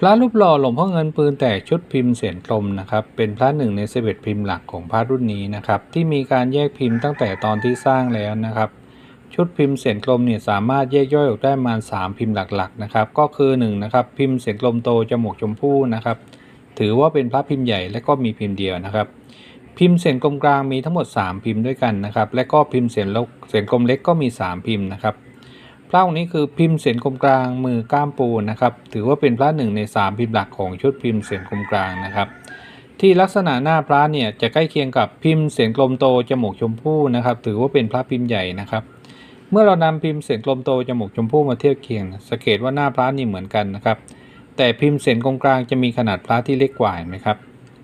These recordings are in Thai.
พระรูปหล่อหลวงพ่อเงินปืนแตกชุดพิมพ์เสียนกลมนะครับ เป็นพระหนึ่งในเสเพิมพ์หลักของพระรุ่นนี้นะครับ ที่มีการแยกพิมพ์ตั้งแต่ตอนที่สร้างแล้วนะครับ ชุดพิมพ์เสียนกลมเนี่ยสามารถแยกย่อยออกได้ประมาณ3พิมพ์หลักๆนะครับ ก็คือ1นะครับพิมพ์เสียนกลมโตจมูกชมพู่นะครับ ถือว่าเป็นพระพิมพ์ใหญ่และก็มีพิมพ์เดียวนะครับ พิมพ์เสียนกลมกลางมีทั้งหมด 3 พิมพ์ด้วยกันนะครับ และก็พิมพ์เสียนเล็กเสียนกลมเล็กก็มี 3 พิมพ์นะครับ พระองค์นี้คือพิมพ์เสียนคมกลางมือก้ามปูนะครับ ถือว่าเป็นพระหนึ่งในสามพิมพ์หลักของชุดพิมพ์เสียนคมกลางนะครับ ที่ลักษณะหน้าพระเนี่ยจะใกล้เคียงกับพิมพ์เสียนกลมโตจมูกชมพู่นะครับ ถือว่าเป็นพระพิมพ์ใหญ่นะครับ เมื่อเรานำพิมพ์เสียนกลมโตจมูกชมพู่มาเทียบเคียง สังเกตว่าหน้าพระนี่เหมือนกันนะครับ แต่พิมพ์เสียนกลมกลางจะมีขนาดพระที่เล็กกว่าเห็นไหมครับ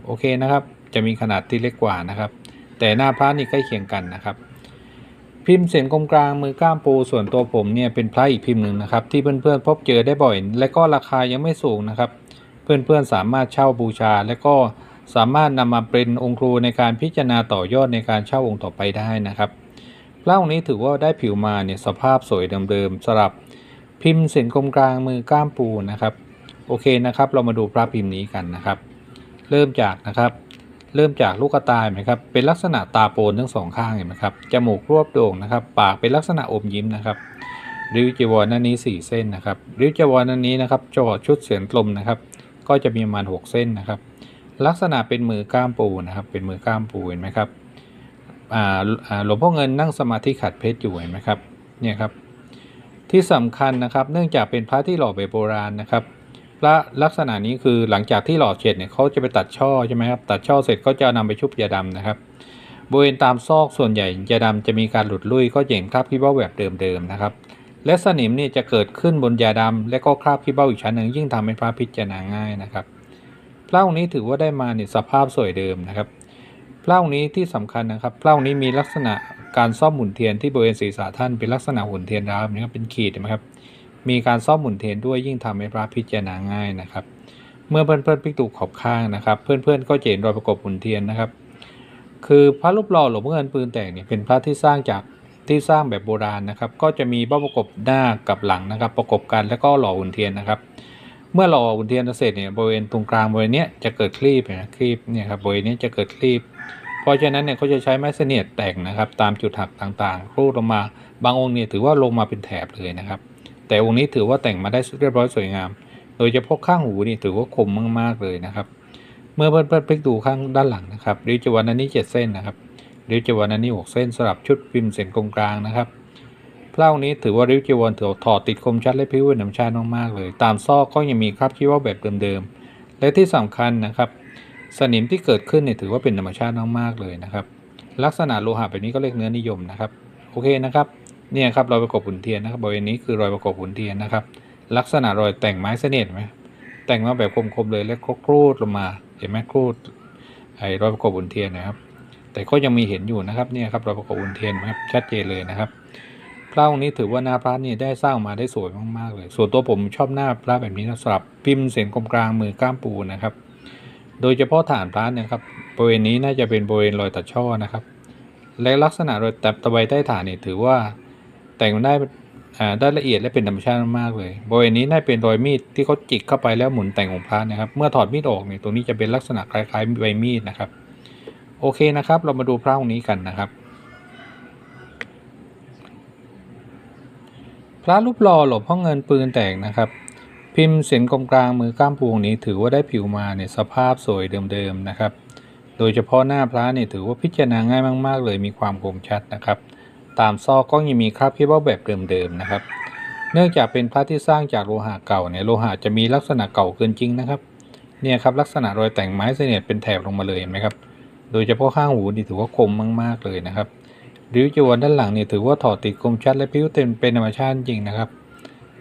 โอเคนะครับ จะมีขนาดที่เล็กกว่านะครับ แต่หน้าพระนี่ใกล้เคียงกันนะครับ พิมพ์เสียนกลมกลางมือก้ามปูส่วนตัวผมเนี่ยเป็นพระอีกพิมพ์หนึ่งนะครับ ที่เพื่อนๆพบเจอได้บ่อย และก็ราคายังไม่สูงนะครับ เพื่อนๆสามารถเช่าบูชา และก็สามารถนำมาเป็นองค์ครูในการพิจารณาต่อยอดในการเช่าองค์ต่อไปได้นะครับพระองค์นี้ถือว่าได้ผิวมาเนี่ยสภาพสวยเดิมๆสำหรับพิมพ์เสียนกลมกลางมือก้ามปูนะครับ โอเคนะครับ เรามาดูพระพิมพ์นี้กันนะครับ เริ่มจากนะครับ เริ่มจากลูกตาเห็นไหมครับเป็นลักษณะตาโปนทั้งสองข้างเห็นไหมครับจมูกรวบโด่งนะครับ ปากเป็นลักษณะอมยิ้มนะครับริ้วจีวรนั้นนี้ 4 เส้นนะครับริ้วจีวรนั้นนี้นะครับจอดชุดเสียนกลมนะครับ ก็จะมีประมาณ 6 เส้นนะครับ ลักษณะเป็นมือก้ามปูนะครับ เป็นมือก้ามปูเห็นไหมครับอ่าอ่าหลวงพ่อเงินนั่งสมาธิขัดเพชรอยู่เห็นไหมครับเนี่ยครับที่สำคัญนะครับ เนื่องจากเป็นพระที่หล่อแบบโบราณนะครับ พระลักษณะนี้คือหลังจากที่หล่อเสร็จเนี่ยเขาจะไปตัดช่อใช่ไหมครับตัดช่อเสร็จก็จะนำไปชุบยาดำนะครับบริเวณตามซอกส่วนใหญ่ยาดำจะมีการหลุดลุ่ยก็เห็นคราบขี้เบ้าแบบเดิมๆนะครับ และสนิมเนี่ยจะเกิดขึ้นบนยาดำและก็คราบขี้เบ้าอีกชั้นหนึ่งยิ่งทำให้พระพิจารณาง่ายนะครับพระองค์นี้ถือว่าได้มาเนี่ยสภาพสวยเดิมนะครับพระองค์นี้ที่สำคัญนะครับพระองค์นี้มีลักษณะการซ่อมหมุนเทียนที่บริเวณศีรษะท่านเป็นลักษณะหุ่นเทียนราวนะครับเป็นขีดนไหมครับ มีการซ่อมหมุนเทียนด้วยยิ่งทำให้พระพิจารณาง่ายนะครับ เมื่อเพื่อนๆพลิกตูขอบข้างนะครับ เพื่อนๆก็จะเห็เจนรอยประกบหมุนเทียนนะครับ คือพระรูปหล่อหลวงพ่อเงินปืนแตกเนี่ยเป็นพระที่สร้างจากที่สร้างแบบโบราณนะครับ ก็จะมีบ้าประกบหน้ากับหลังนะครับ ประกบกันแล้วก็หล่อหุ่นเทียนนะครับ เมื่อหล่อหุ่นเทียนเสร็จเนี่ยบริเวณตรงกลางบริเวณนี้จะเกิดคลีบนะคลีบเนี่ยครับบริเวณนี้จะเกิดคลีบเพราะฉะนั้นเนี่ยเขาจะใช้ไม้เสนียดแต่งนะครับ ตามจุดหักต่างๆรูดลงมา บางองค์เนี่ยถือว่าลงมาเป็นแถบเลยนะครับ แต่องค์นี้ถือว่าแต่งมาได้เรียบร้อยสวยงาม โดยเฉพาะข้างหูนี่ถือว่าคมมากๆเลยนะครับ เมื่อเพื่อนๆพลิกดูข้างด้านหลังนะครับริ้วจวันอันนี้ 7 เส้นนะครับริ้วจวันอันนี้ 6 เส้นสลับชุดพิมพ์เส้นกลมกลางนะครับพระองค์นี้ถือว่าริ้วจวันถือถอดติดคมชัดและพิ้วเป็นธรรมชาติมากๆเลย ตามซอกก็ยังมีคราบขี้ว่าแบบเดิมๆ และที่สำคัญนะครับ สนิมที่เกิดขึ้นเนี่ยถือว่าเป็นธรรมชาติมากๆเลยนะครับ ลักษณะโลหะแบบนี้ก็เรียกเนื้อนิยมนะครับ โอเคนะครับ เนี่ยครับรอยประกบหุ่นเทียนนะครับบริเวณนี้คือรอยประกบหุ่นเทียนนะครับ ลักษณะรอยแต่งไม้เสนียดไหมแต่งมาแบบคมๆเลยแล้วก็ครูดลงมาเห็นไหมครูดไอ้รอยประกบหุ่นเทียนนะครับ แต่ก็ยังมีเห็นอยู่นะครับเนี่ยครับรอยประกบหุ่นเทียนนะครับชัดเจนเลยนะครับพระองค์นี้ถือว่าหน้าพระนี่ได้สร้างมาได้สวยมากๆเลย ส่วนตัวผมชอบหน้าพระแบบนี้นะสำหรับพิมพ์เสียงกลมกลางมือก้ามปูนะครับ โดยเฉพาะฐานพระเนะครับบริเวณนี้น่าจะเป็นบริเวณรอยตัดช่อนะครับ และลักษณะรอยแตบตะไบใต้ฐานนี่ถือว่า แต่งได้อ่าได้ละเอียดและเป็นธรรมชาติมากเลยบริเวณนี้น่าเป็นรอยมีดที่เขาจิกเข้าไปแล้วหมุนแต่งของพระนะครับ เมื่อถอดมีดออกเนี่ยตรงนี้จะเป็นลักษณะคล้ายๆใบมีดนะครับ โอเคนะครับ เรามาดูพระองค์นี้กันนะครับ พระรูปหล่อหลวงพ่อเงินปืนแตกนะครับ พิมพ์เสียนกลมกลางมือก้ามปูงนี้ถือว่าได้ผิวมาเนี่ยสภาพสวยเดิมๆนะครับ โดยเฉพาะหน้าพระเนี่ยถือว่าพิจารณาง่ายมาก ๆ เลยมีความคมชัดนะครับ ตามซอกก็ยังมีคราบขี้เบ้าแบบเดิมๆนะครับ เนื่องจากเป็นพระที่สร้างจากโลหะเก่าเนี่ยโลหะจะมีลักษณะเก่าเกินจริงนะครับเนี่ยครับลักษณะรอยแต่งไม้เสนียดเป็นแถบลงมาเลยเห็นไหมครับ โดยเฉพาะข้างหูนี่ถือว่าคมมากๆเลยนะครับริ้วจีวรด้านหลังเนี่ยถือว่าถอดติดคมชัดและพิ้วเต็มเป็นธรรมชาติจริงนะครับ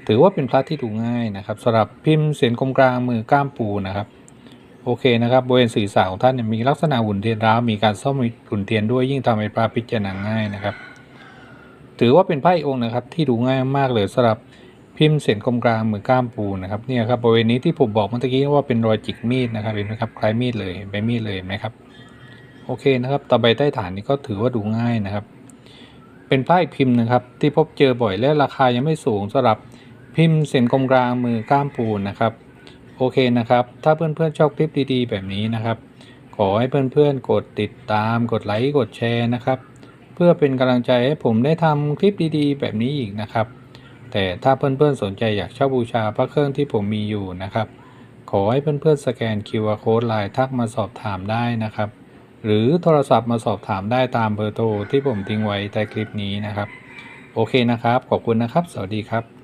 ถือว่าเป็นพระที่ดูง่ายนะครับสำหรับพิมพ์เสียนกลมกลางมือก้ามปูนะครับ โอเคนะครับบริเวณศีรษะของท่านเนี่ยมีลักษณะหุ่นเทียนร้าวมีการซ่อมหุ่นเทียนด้วยยิ่งทำให้พระพิจารณาง่ายนะครับ ถือว่าเป็นไพระอีกองค์นะครับที่ดูง่ายมากเลยสำหรับพิมพ์เสียนกลมกลางมือก้ามปูนะครับเนี่ยครับบริเวณนี้ที่ผมบอกเมื่อกี้ว่าเป็นรอยจิกมีดนะครับเห็นไหมครับคล้ายมีดเลยใบมีดเลยนไหมครับโอเคนะครับต่อไปใต้ฐานนี้ก็ถือว่าดูง่ายนะครับ เป็นไพระอีพิมพ์นะครับ ที่พบเจอบ่อยและราคายังไม่สูงสำหรับพิมพ์เส้นกลมกลางมือก้ามปูนะครับโอเคนะครับ ถ้าเพื่อนๆชอบคลิปดีๆ แบบนี้นะครับ ขอให้เพื่อนๆกดติดตามกดไลค์กดแชร์นะครับ เพื่อเป็นกำลังใจให้ผมได้ทำคลิปดีๆ แบบนี้อีกนะครับ แต่ถ้าเพื่อนๆสนใจอยากเช่าบูชาพระเครื่องที่ผมมีอยู่นะครับ ขอให้เพื่อนๆสแกน QR Code ไลน์ทักมาสอบถามได้นะครับ หรือโทรศัพท์มาสอบถามได้ตามเบอร์โทรที่ผมทิ้งไว้ใต้คลิปนี้นะครับ โอเคนะครับ ขอบคุณนะครับ สวัสดีครับ